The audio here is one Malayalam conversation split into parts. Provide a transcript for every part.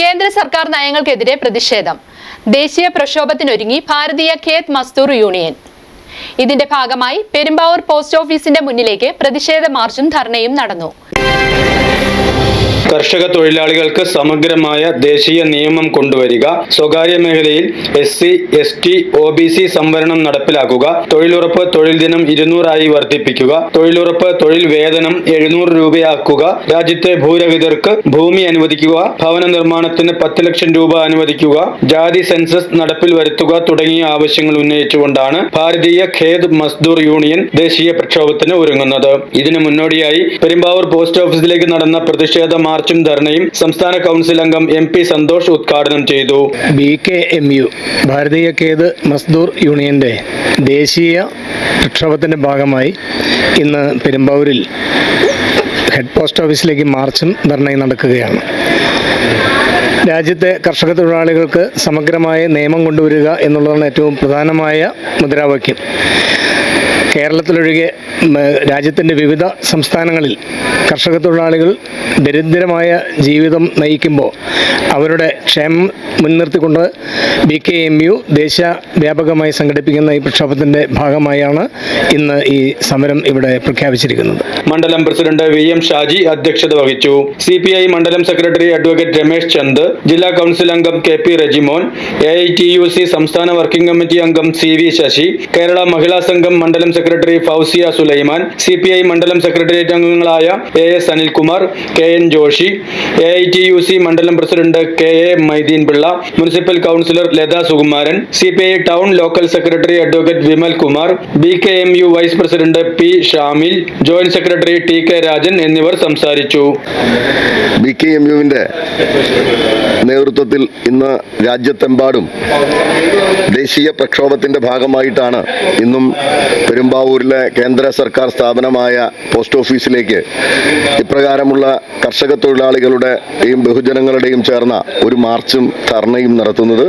കേന്ദ്ര സർക്കാർ നയങ്ങൾക്കെതിരെ പ്രതിഷേധം. ദേശീയ പ്രക്ഷോഭത്തിനൊരുങ്ങി ഭാരതീയ ഖേത് മസ്ദൂർ യൂണിയൻ. ഇതിന്റെ ഭാഗമായി പെരുമ്പാവൂർ പോസ്റ്റ് ഓഫീസിന്റെ മുന്നിലേക്ക് പ്രതിഷേധ മാർച്ചും ധർണയും നടന്നു. കർഷക തൊഴിലാളികൾക്ക് സമഗ്രമായ ദേശീയ നിയമം കൊണ്ടുവരിക സ്വകാര്യ മേഖലയിൽ S C S T O B C സംവരണം നടപ്പിലാക്കുക തൊഴിലുറപ്പ് തൊഴിൽ ദിനം ഇരുന്നൂറായി വർദ്ധിപ്പിക്കുക തൊഴിലുറപ്പ് തൊഴിൽ വേതനം എഴുന്നൂറ് രൂപയാക്കുക രാജ്യത്തെ ഭൂരഹിതർക്ക് ഭൂമി അനുവദിക്കുക ഭവന നിർമ്മാണത്തിന് പത്ത് ലക്ഷം രൂപ അനുവദിക്കുക ജാതി സെൻസസ് നടപ്പിൽ വരുത്തുക തുടങ്ങിയ ആവശ്യങ്ങൾ ഉന്നയിച്ചുകൊണ്ടാണ് ഭാരതീയ ഖേദ് മസ്ദൂർ യൂണിയൻ ദേശീയ പ്രക്ഷോഭത്തിന് ഒരുങ്ങുന്നത്. ഇതിനു മുന്നോടിയായി പെരുമ്പാവൂർ പോസ്റ്റ് ഓഫീസിലേക്ക് നടന്ന പ്രതിഷേധ ധർണയും സംസ്ഥാന കൗൺസിൽ അംഗം എം പി സന്തോഷ് ഉദ്ഘാടനം ചെയ്തു. ബി കെ എം യു ഭാരതീയ കേത് മസ്ദൂർ യൂണിയന്റെ ദേശീയ പ്രക്ഷോഭത്തിന്റെ ഭാഗമായി ഇന്ന് പെരുമ്പാവൂരിൽ ഹെഡ് പോസ്റ്റ് ഓഫീസിലേക്ക് മാർച്ചും ധർണയും നടക്കുകയാണ്. രാജ്യത്തെ കർഷക തൊഴിലാളികൾക്ക് സമഗ്രമായ നിയമം കൊണ്ടുവരിക എന്നുള്ളതാണ് ഏറ്റവും പ്രധാനമായ മുദ്രാവാക്യം. കേരളത്തിലൊഴികെ രാജ്യത്തിന്റെ വിവിധ സംസ്ഥാനങ്ങളിൽ കർഷക തൊഴിലാളികൾ ദരിദ്രമായ ജീവിതം നയിക്കുമ്പോൾ അവരുടെ ക്ഷേമം മുൻനിർത്തിക്കൊണ്ട് ബി കെ എം യു ദേശീയ വ്യാപകമായി സംഘടിപ്പിക്കുന്ന ഈ പ്രക്ഷോഭത്തിന്റെ ഭാഗമായാണ് ഇന്ന് ഈ സമരം ഇവിടെ പ്രഖ്യാപിച്ചിരിക്കുന്നത്. മണ്ഡലം പ്രസിഡന്റ് വി എം ഷാജി അധ്യക്ഷത വഹിച്ചു. സി പി ഐ മണ്ഡലം സെക്രട്ടറി അഡ്വക്കേറ്റ് രമേശ് ചന്ദ് ജില്ലാ കൗൺസിൽ അംഗം K P Rejimon A I T U C സംസ്ഥാന വർക്കിംഗ് കമ്മിറ്റി അംഗം സി വി ശശി കേരള മഹിളാ സംഘം മണ്ഡലം secretary Fousiya Sulaiman C P I മണ്ഡലം സെക്രട്ടേറിയറ്റ് അംഗങ്ങളായ A S Anilkumar K N Joshi A I T U C മണ്ഡലം president K A Maideen Pillai municipal councillor Latha Sukumaran C P I town local secretary advocate Vimal Kumar B K M U vice president P Shamil joint secretary T K Rajan എന്നിവർ സംസാരിച്ചു. ബി കെ എം യുവിന്റെ നേതൃത്വത്തിൽ ഇന്ന് രാജ്യത്തെമ്പാടും ദേശീയ പ്രക്ഷോഭത്തിന്റെ ഭാഗമായിട്ടാണ് ഇന്നും പെരുമ്പാവൂരിലെ കേന്ദ്ര സർക്കാർ സ്ഥാപനമായ പോസ്റ്റ് ഓഫീസിലേക്ക് ഇപ്രകാരമുള്ള കർഷക തൊഴിലാളികളുടെയും ബഹുജനങ്ങളുടെയും ചേർന്ന ഒരു മാർച്ചും ധർണയും നടത്തുന്നത്.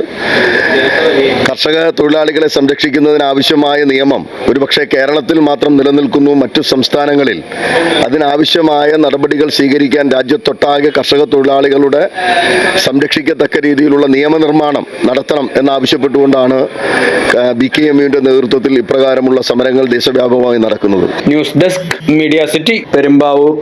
കർഷക തൊഴിലാളികളെ സംരക്ഷിക്കുന്നതിനാവശ്യമായ നിയമം ഒരുപക്ഷെ കേരളത്തിൽ മാത്രം നിലനിൽക്കുന്നു. മറ്റു സംസ്ഥാനങ്ങളിൽ അതിനാവശ്യമായ നടപടികൾ സ്വീകരിക്കാൻ രാജ്യത്തൊട്ടാകെ കർഷക തൊഴിലാളികളുടെ സംരക്ഷിക്കത്തക്ക രീതിയിലുള്ള നിയമനിർമ്മാണം നടത്തണം എന്നാവശ്യപ്പെട്ടുകൊണ്ടാണ് ബി കെ എം യുവിന്റെ നേതൃത്വത്തിൽ ഇപ്രകാരമുള്ള സമരങ്ങൾ ദേശവ്യാപകമായി നടക്കുന്നത്. News desk media city Perumbavoor.